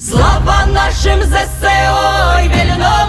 Слава нашим ЗСО і вільному!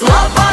Слава!